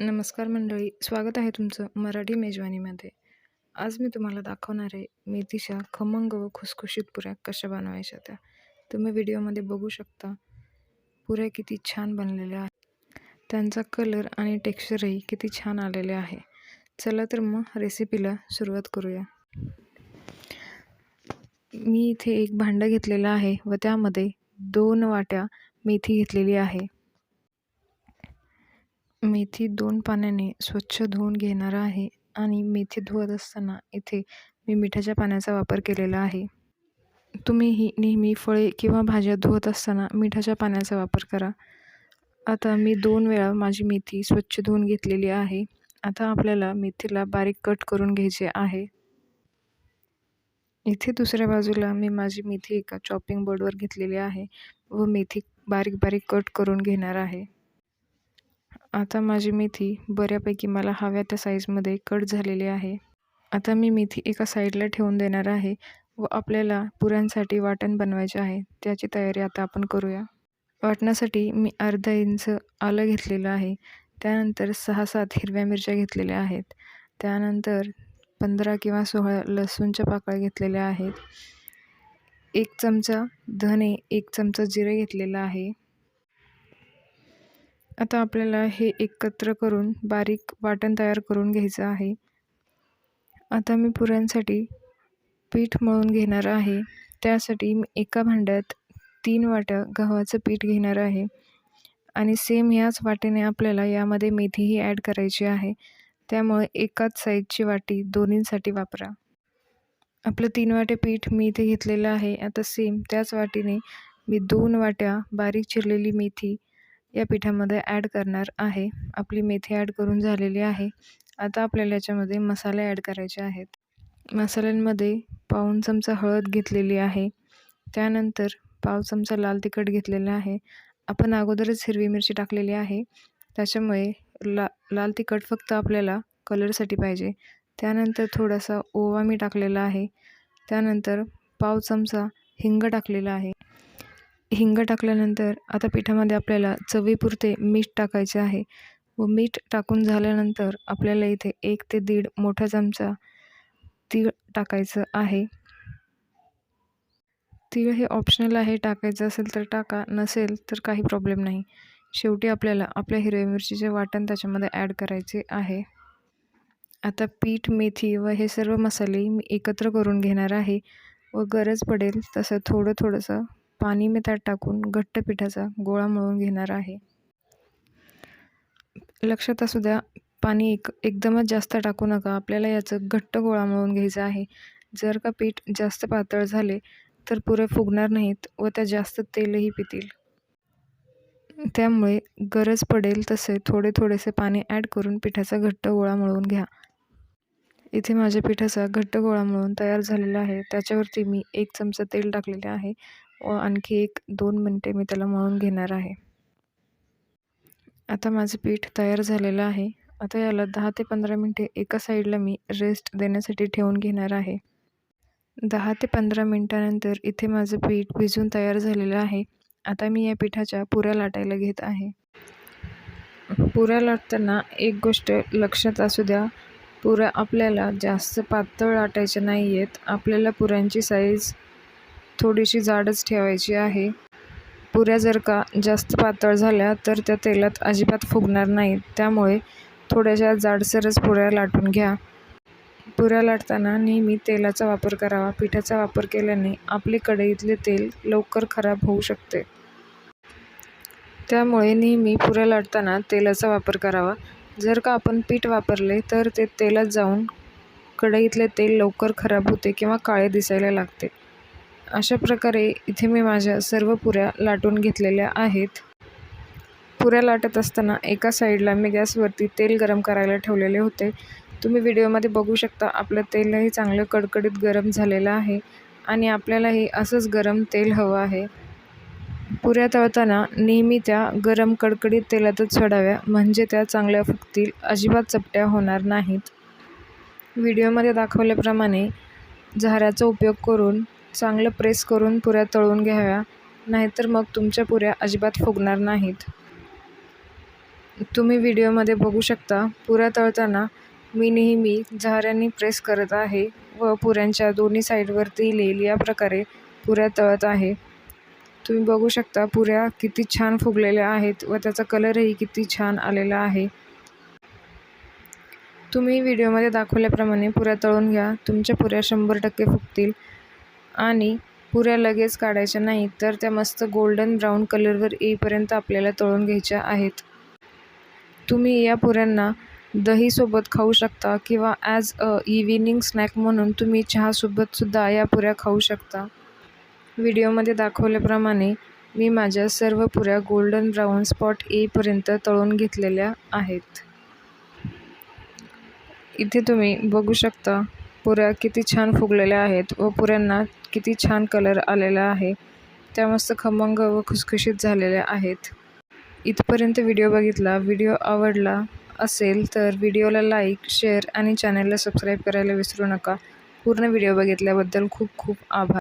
नमस्कार मंडळी स्वागत आहे तुमचं मराठी मेजवानीमध्ये. आज मी तुम्हाला दाखवणार आहे मेथीच्या खमंग व खुसखुशीत पुऱ्या कशा बनवायच्या त्या. तुम्ही व्हिडिओमध्ये बघू शकता पुऱ्या किती छान बनलेल्या आहेत. त्यांचा कलर आणि टेक्स्चरही किती छान आलेले आहे. चला तर मग रेसिपीला सुरुवात करूया. मी इथे एक भांडं घेतलेलं आहे व त्यामध्ये दोन वाट्या मेथी घेतलेली आहे. मेथी दोन पाण्याने स्वच्छ धुवून घेणार आहे आणि मेथी धुवत असताना इथे मी मिठाच्या पाण्याचा वापर केलेला आहे. तुम्हीही नेहमी फळे किंवा भाज्या धुवत असताना मिठाच्या पाण्याचा वापर करा. आता मी दोन वेळा माझी मेथी स्वच्छ धुवून घेतलेली आहे. आता आपल्याला मेथीला बारीक कट करून घ्यायचे आहे. इथे दुसऱ्या बाजूला मी माझी मेथी एका चॉपिंग बोर्डवर घेतलेली आहे व मेथी बारीक बारीक कट करून घेणार आहे. आता माझी मेथी बऱ्यापैकी मला हव्या त्या साईजमध्ये कट झालेली आहे. आता मी मेथी एका साईडला ठेवून देणार आहे व आपल्याला पुऱ्यांसाठी वाटण बनवायचे आहे. त्याची तयारी आता आपण करूया. वाटण्यासाठी मी अर्धा इंच आलं घेतलेलं आहे. त्यानंतर सहा सात हिरव्या मिरच्या घेतलेल्या आहेत. त्यानंतर पंधरा किंवा सोळा लसूणच्या पाकळ्या घेतलेल्या आहेत. एक चमचा धने एक चमचा जिरे घेतलेलं आहे. आता आपल्याला हे एकत्र करून बारीक वाटण तयार करून घ्यायचं आहे. आता मी पुऱ्यांसाठी पीठ मळून घेणार आहे. त्यासाठी मी एका भांड्यात तीन वाट्या गव्हाचं पीठ घेणार आहे. आणि सेम याच वाटेने आपल्याला यामध्ये मेथीही ॲड करायची आहे. त्यामुळे एकाच साईजची वाटी दोन्हींसाठी वापरा. आपलं तीन वाटे पीठ मी इथे घेतलेलं आहे. आता सेम त्याच वाटीने मी दोन वाट्या बारीक चिरलेली मेथी या पिठामध्ये ॲड करणार आहे. आपली मेथी ॲड करून झालेली आहे. आता आपल्याला याच्यामध्ये मसाले ॲड करायचे आहेत. मसाल्यांमध्ये पाऊण चमचा हळद घेतलेली आहे. त्यानंतर पाव चमचा लाल तिखट घेतलेला आहे. आपण अगोदरच हिरवी मिरची टाकलेली आहे. त्याच्यामुळे ला लाल तिखट फक्त आपल्याला कलरसाठी पाहिजे. त्यानंतर थोडासा ओवा मी टाकलेला आहे. त्यानंतर पाव चमचा हिंग टाकलेला आहे. हिंग टाकल्यानंतर आता पिठामध्ये आपल्याला चवीपुरते मीठ टाकायचे आहे व मीठ टाकून झाल्यानंतर आपल्याला इथे एक ते दीड मोठा चमचा तीळ टाकायचं आहे. तीळ हे ऑप्शनल आहे टाकायचं असेल तर टाका नसेल तर काही प्रॉब्लेम नाही. शेवटी आपल्याला आपल्या हिरव्या मिरचीचे वाटण त्याच्यामध्ये ॲड करायचे आहे. आता पीठ मेथी व हे सर्व मसाले मी एकत्र करून घेणार आहे व गरज पडेल तसं थोडं थोडंसं पाणी मी त्यात टाकून घट्ट पिठाचा गोळा मळून घेणार आहे. लक्षात असू द्या पाणी एक एकदमच जास्त टाकू नका. आपल्याला याचं घट्ट गोळा मळून घ्यायचा आहे. जर का पीठ जास्त पातळ झाले तर पुरे फुगणार नाहीत व त्या जास्त तेलही पितील. त्यामुळे गरज पडेल तसे थोडे थोडेसे पाणी ॲड करून पिठाचा घट्ट गोळा मळून घ्या. इथे माझ्या पिठाचा घट्ट गोळा मळून तयार झालेला आहे. त्याच्यावरती मी एक चमचा तेल टाकलेले आहे. आणखी एक दोन मिनटे मी त्याला मळून घेणार आहे. आता माझं पीठ तयार झालेलं आहे. आता याला दहा ते पंधरा मिनटे एका साईडला मी रेस्ट देण्यासाठी ठेवून घेणार आहे. दहा ते पंधरा मिनटानंतर इथे माझं पीठ भिजून तयार झालेलं आहे. आता मी या पिठाच्या पुऱ्या लाटायला घेत आहे. पुऱ्या लाटताना एक गोष्ट लक्षात असू द्या. पुऱ्या आपल्याला जास्त पातळ लाटायच्या नाही आहेत आपल्याला पुऱ्यांची साईज थोडीशी जाडच ठेवायची आहे. पुऱ्या जर का जास्त पातळ झाल्या तर त्या तेलात अजिबात फुगणार नाहीत. त्यामुळे थोड्याशा जाडसरच पुऱ्या लाटून घ्या. पुऱ्या लाटताना नेहमी तेलाचा वापर करावा. पिठाचा वापर केल्याने आपले कढईतले तेल लवकर खराब होऊ शकते. त्यामुळे नेहमी पुऱ्या लाटताना तेलाचा वापर करावा. जर का आपण पीठ वापरले तर ते तेलात जाऊन कढईतले तेल लवकर खराब होते किंवा काळे दिसायला लागते. अशा प्रकारे इथे मी माझ्या सर्व पुऱ्या लाटून घेतलेल्या आहेत. पुऱ्या लाटत असताना एका साईडला मी गॅसवरती तेल गरम करायला ठेवलेले होते. तुम्ही व्हिडिओमध्ये बघू शकता आपलं तेलही चांगलं कडकडीत गरम झालेलं आहे आणि आपल्यालाही असंच गरम तेल हवं आहे. पुऱ्या तळताना नेहमी त्या गरम कडकडीत तेलातच सोडाव्या म्हणजे त्या चांगल्या फुगतील अजिबात चपट्या होणार नाहीत. व्हिडिओमध्ये दाखवल्याप्रमाणे झाऱ्याचा उपयोग करून चांगलं प्रेस करून पुऱ्या तळून घ्याव्या नाहीतर मग तुमच्या पुऱ्या अजिबात फुगणार नाहीत. तुम्ही व्हिडिओमध्ये बघू शकता पुऱ्या तळताना मी नेहमी झाऱ्याने प्रेस करत आहे व पुऱ्यांच्या दोन्ही साईडवरती येईल या प्रकारे पुऱ्या तळत आहे. तुम्ही बघू शकता पुऱ्या किती छान फुगलेल्या आहेत व त्याचा कलरही किती छान आलेला आहे. तुम्ही व्हिडिओमध्ये दाखवल्याप्रमाणे पुऱ्या तळून घ्या तुमच्या पुऱ्या शंभर टक्के फुगतील. आणि पुऱ्या लगेच काढायच्या नाहीत तर त्या मस्त गोल्डन ब्राऊन कलरवर येईपर्यंत आपल्याला तळून घ्यायच्या आहेत. तुम्ही या पुऱ्यांना दहीसोबत खाऊ शकता किंवा ॲज अ इव्हिनिंग स्नॅक म्हणून तुम्ही चहासोबतसुद्धा या पुऱ्या खाऊ शकता. व्हिडिओमध्ये दाखवल्याप्रमाणे मी माझ्या सर्व पुऱ्या गोल्डन ब्राऊन स्पॉट येईपर्यंत तळून घेतलेल्या आहेत. इथे तुम्ही बघू शकता पुऱ्या किती छान फुगलेल्या आहेत व पुऱ्यांना किती छान कलर आलेला आहे. त्या मस्त खमंग व खुसखुशीत झालेल्या आहेत. इथपर्यंत व्हिडिओ बघितला व्हिडिओ आवडला असेल तर व्हिडिओला लाईक शेअर आणि चॅनलला सबस्क्राईब करायला विसरू नका. पूर्ण व्हिडिओ बघितल्याबद्दल खूप खूप आभार.